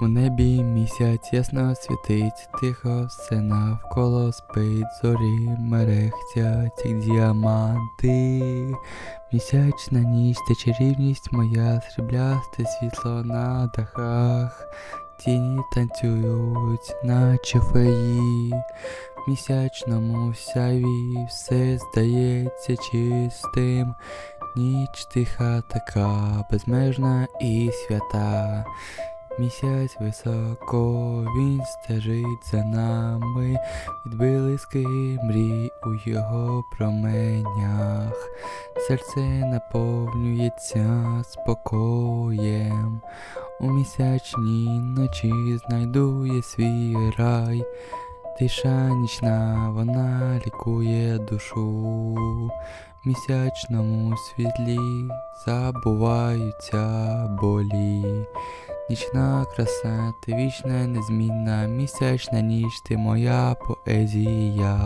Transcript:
У небі місяць ясно світить, тихо все навколо спить, зорі мерехтять, як діаманти. Місячна ніч та чарівність моя, сріблясте світло на дахах, тіні танцюють, наче феї. Місячному сяйві все здається чистим. Ніч тиха така, безмежна і свята. Місяць високо, він стежить за нами, відблиски мрій у його променях. Серце наповнюється спокоєм. У місячній ночі знайду я свій рай. Тиша нічна, вона лікує душу. Місячному світлі забуваються болі. Нічна краса, ти вічна, незмінна, місячна ніч, ти моя поезія.